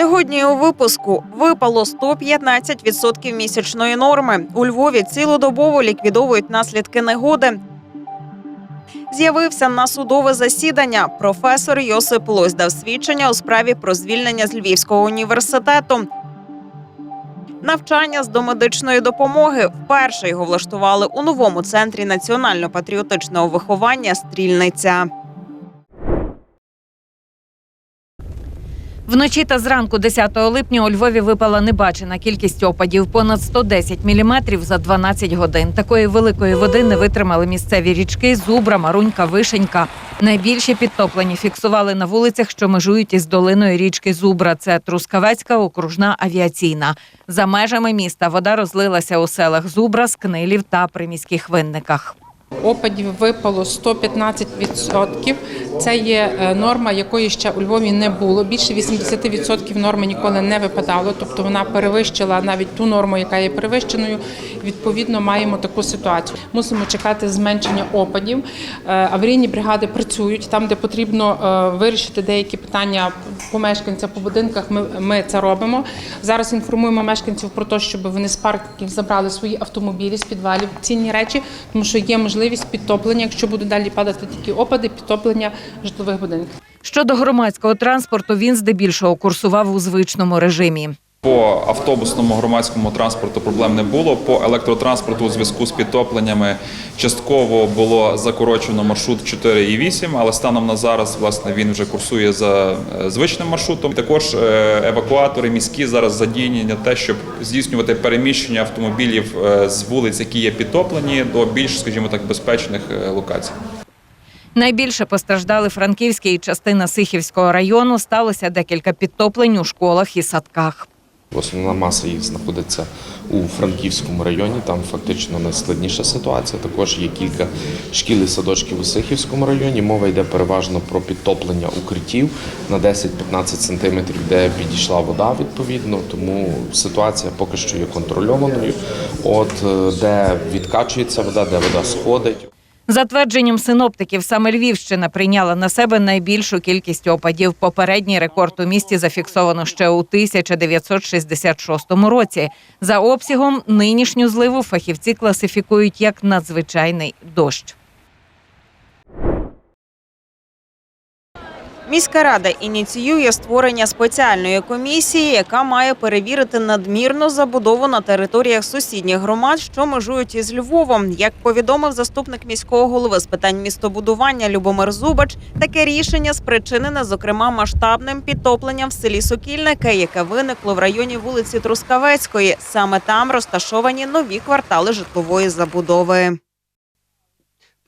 Сьогодні у випуску випало 115% місячної норми. У Львові цілодобово ліквідовують наслідки негоди. З'явився на судове засідання. Професор Йосип Лось дав свідчення у справі про звільнення з Львівського університету. Навчання з домедичної допомоги вперше його влаштували у новому центрі національно-патріотичного виховання Стрільниця. Вночі та зранку 10 липня у Львові випала небачена кількість опадів понад 110 міліметрів за 12 годин. Такої великої води не витримали місцеві річки Зубра, Марунька, Вишенька. Найбільші підтоплені фіксували на вулицях, що межують із долиною річки Зубра. Це Трускавецька, окружна авіаційна. За межами міста вода розлилася у селах Зубра, Скнилів та приміських винниках. Опадів випало 115%. Це є е, норма, якої ще у Львові не було. Більше 80% норми ніколи не випадало, тобто вона перевищила навіть ту норму, яка є перевищеною. Відповідно, маємо таку ситуацію. Мусимо чекати зменшення опадів. Е, Аварійні бригади працюють там, де потрібно е, вирішити деякі питання по мешканцях, по будинках. Ми, ми це робимо. Зараз інформуємо мешканців про те, щоб вони з парків забрали свої автомобілі з підвалів, цінні речі, тому що є можливість підтоплення, якщо будуть далі падати такі опади, підтоплення житлових будинків. Щодо громадського транспорту, він здебільшого курсував у звичному режимі. По автобусному громадському транспорту проблем не було. По електротранспорту у зв'язку з підтопленнями частково було закорочено маршрут 4,8, але станом на зараз власне він вже курсує за е, звичним маршрутом. Також е, евакуатори міські зараз задіяні на те, щоб здійснювати переміщення автомобілів е, з вулиць, які є підтоплені, до більш, скажімо так, безпечних локацій. Найбільше постраждали Франківський і частина Сихівського району. Сталося декілька підтоплень у школах і садках. Основна маса їх знаходиться у Франківському райоі. Там фактично найскладніша ситуація. Також є кілька шкіл і садочків у Сихівському районі. Мова йде переважно про підтоплення укриттів на 10-15 сантиметрів, де підійшла вода відповідно. Тому ситуація поки що є контрольованою. От е, де відкачується вода, де вода сходить. За твердженням синоптиків, саме Львівщина прийняла на себе найбільшу кількість опадів. Попередній рекорд у місті зафіксовано ще у 1966 році. За обсягом нинішню зливу фахівці класифікують як надзвичайний дощ. Міська рада ініціює створення спеціальної комісії, яка має перевірити надмірну забудову на територіях сусідніх громад, що межують із Львовом. Як повідомив заступник міського голови з питань містобудування Любомир Зубач, таке рішення спричинене, зокрема, масштабним підтопленням в селі Сокільники, яке виникло в районі вулиці Трускавецької. Саме там розташовані нові квартали житлової забудови.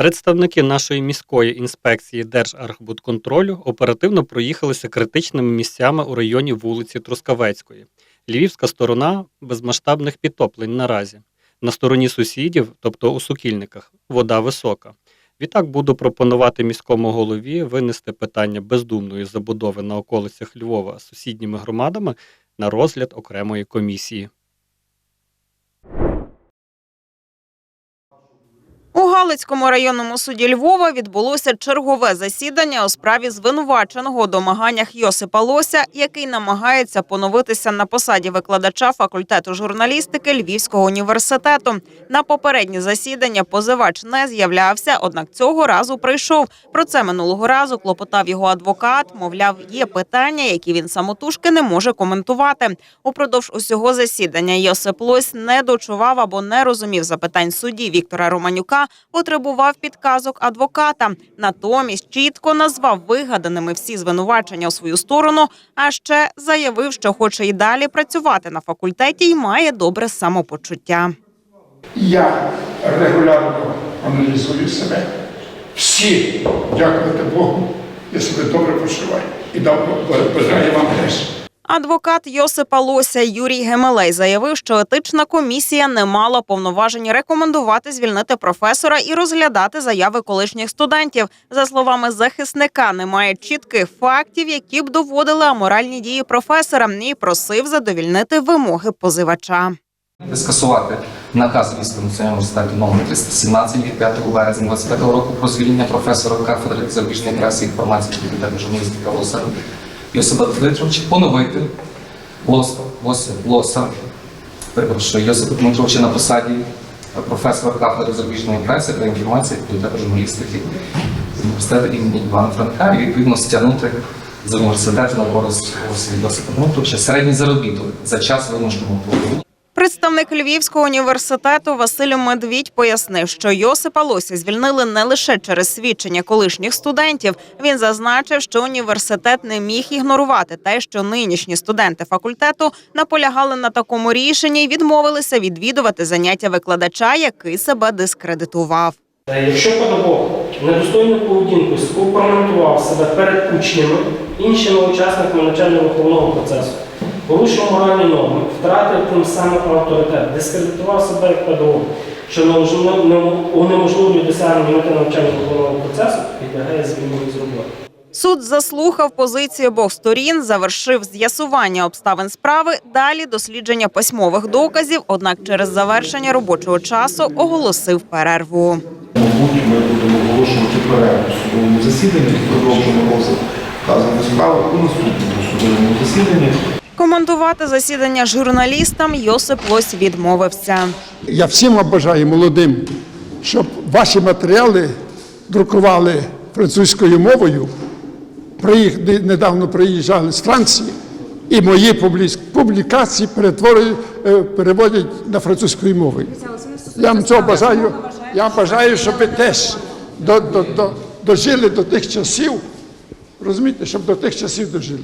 Представники нашої міської інспекції Держархбудконтролю оперативно проїхалися критичними місцями у районі вулиці Трускавецької. Львівська сторона без масштабних підтоплень наразі. На стороні сусідів, тобто у сукільниках, вода висока. Відтак буду пропонувати міському голові винести питання бездумної забудови на околицях Львова сусідніми громадами на розгляд окремої комісії. У Галицькому районному суді Львова відбулося чергове засідання у справі звинуваченого у домаганнях Йосипа Лося, який намагається поновитися на посаді викладача факультету журналістики Львівського університету. На попереднє засідання позивач не з'являвся, однак цього разу прийшов. Про це минулого разу клопотав його адвокат. Мовляв, є питання, які він самотужки не може коментувати. Упродовж усього засідання Йосип Лось не дочував або не розумів запитань судді Віктора Романюка, потребував підказок адвоката. Натомість чітко назвав вигаданими всі звинувачення у свою сторону, а ще заявив, що хоче і далі працювати на факультеті і має добре самопочуття. Я регулярно аналізую себе. Всі, дякувати Богу, я себе добре почуваю. І дав- бажаю вам теж. Адвокат Йосипа Лося Юрій Гемелей заявив, що етична комісія не мала повноважень рекомендувати звільнити професора і розглядати заяви колишніх студентів. За словами захисника, немає чітких фактів, які б доводили аморальні дії професора, і просив задовільнити вимоги позивача. скасувати наказ Львівського національного університету номер 317 від 5 березня 25 року про звільнення професора кафедри зарубіжної преси і інформації факультету журналістики Олеса Йосипа Дмитровича, поновити Лоса, Лоса, Лоса, перепрошую, Йосипа Дмитровича на посаді професора кафедри зарубіжної преси та інформації та журналістики університету імені Івана Франка і відповідно стягнути з університету на користь Йосипа Дмитровича середній заробіток за час вимушеного побуту. Представник Львівського університету Василь Медвідь пояснив, що Йосипа Лося звільнили не лише через свідчення колишніх студентів. Він зазначив, що університет не міг ігнорувати те, що нинішні студенти факультету наполягали на такому рішенні і відмовилися відвідувати заняття викладача, який себе дискредитував. Е, Якщо педагог недостойною поведінкою скомпрометував себе перед учнями, іншими учасниками навчально-виховного процесу, порушив моральні норми, втратив тим самим авторитет, дискредитував себе як педагог, що не- унеможливлює досягнення мети навчально-виховного процесу, підлягає звільненню з роботи. Суд заслухав позиції обох сторін, завершив з'ясування обставин справи. Далі дослідження письмових доказів. Однак, через завершення робочого часу оголосив перерву. Мабуть, ми будемо оголошувати перерву в судовому засіданні і продовжимо розгляд вказаної справи у наступному судовому засіданні. Коментувати засідання журналістам Йосип Лось відмовився. Я всім вам бажаю молодим, щоб ваші матеріали друкували французькою мовою. Приїх- недавно приїжджали з Франції, і мої публікації е, переводять на французькою мовою. Я вам цього бажаю. Я бажаю, щоб ви теж до, до, до, дожили до тих часів, розумієте, щоб до тих часів дожили.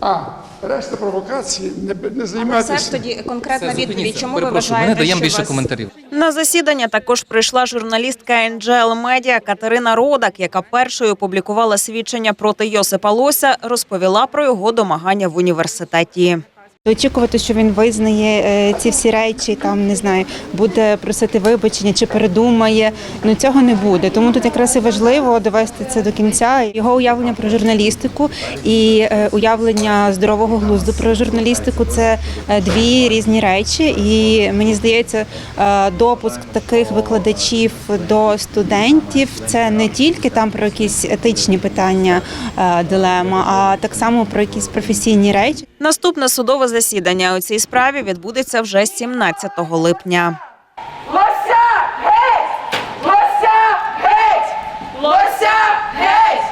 А решта провокації не, не Все ж тоді конкретна Все, відповідь. Чому ви вважаєте, ми не даємо більше вас... коментарів. На засідання також прийшла журналістка NGL Media Катерина Родак, яка першою опублікувала свідчення проти Йосипа Лося, розповіла про його домагання в університеті. Очікувати, що він визнає е, ці всі речі, там не знаю, буде просити вибачення чи передумає. Ну цього не буде. Тому тут якраз і важливо довести це до кінця. Його уявлення про журналістику і е, уявлення здорового глузду про журналістику це е, дві різні речі. І мені здається, допуск таких викладачів до студентів це не тільки там про якісь етичні питання, дилема, а так само про якісь професійні речі. Наступне судове засідання у цій справі відбудеться вже 17 липня. Лося геть! Лося геть! Лося геть!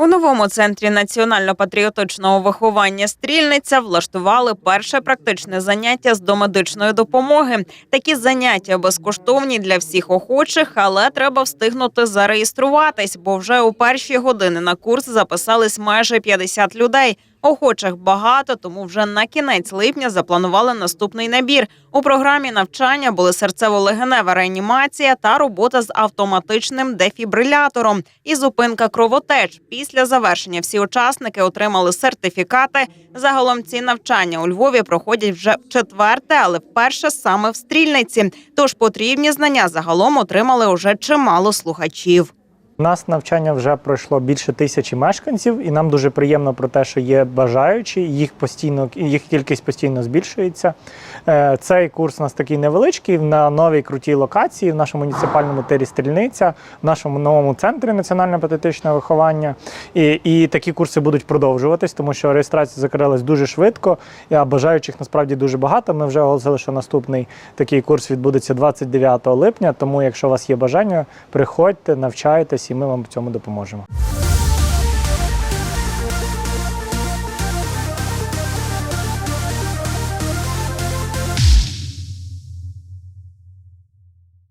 У новому центрі національно-патріотичного виховання Стрільниця влаштували перше практичне заняття з домедичної допомоги. Такі заняття безкоштовні для всіх охочих, але треба встигнути зареєструватись, бо вже у перші години на курс записались майже 50 людей. Охочих багато, тому вже на кінець липня запланували наступний набір. У програмі навчання були серцево-легенева реанімація та робота з автоматичним дефібрилятором і зупинка кровотеч. Після завершення всі учасники отримали сертифікати. Загалом ці навчання у Львові проходять вже четверте, але вперше саме в стрільниці. Тож потрібні знання загалом отримали уже чимало слухачів. У нас навчання вже пройшло більше тисячі мешканців, і нам дуже приємно про те, що є бажаючі, їх постійно їх кількість постійно збільшується. Е, Цей курс у нас такий невеличкий на новій крутій локації в нашому муніципальному тирі Стрільниця, в нашому новому центрі національно-патріотичного виховання. І, і такі курси будуть продовжуватись, тому що реєстрація закрилась дуже швидко, а бажаючих насправді дуже багато. Ми вже оголосили, що наступний такий курс відбудеться 29 липня. Тому, якщо у вас є бажання, приходьте, навчайтесь, і ми вам в цьому допоможемо.